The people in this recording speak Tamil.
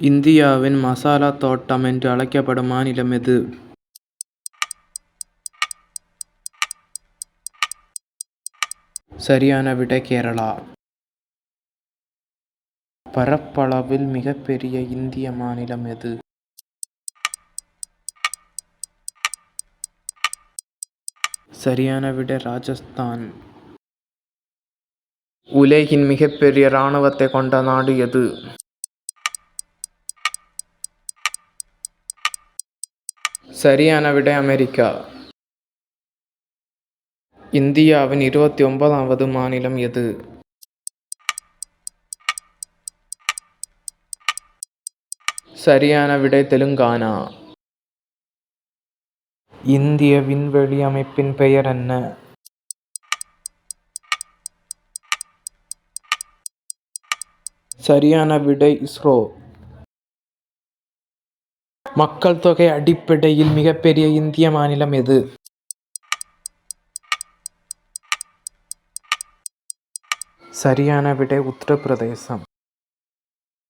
இந்தியாவின் மசாலாத் தோட்டம் என்று அழைக்கப்படும் மாநிலம் எது? சரியான விடை கேரளா. பரப்பளவில் மிகப்பெரிய இந்திய மாநிலம் எது? சரியான விட ராஜஸ்தான். உலகின் மிகப்பெரிய இராணுவத்தை கொண்ட நாடு எது? சரியான விடை அமெரிக்கா. இந்தியாவின் இருபத்தி ஒன்பதாவது மாநிலம் எது? சரியான விடை தெலுங்கானா. இந்திய விண்வெளி அமைப்பின் பெயர் என்ன? சரியான விடை இஸ்ரோ. மக்கள் தொகை அடிப்படையில் மிகப்பெரிய இந்திய மாநிலம் எது? சரியான விடை உத்தரப்பிரதேசம்.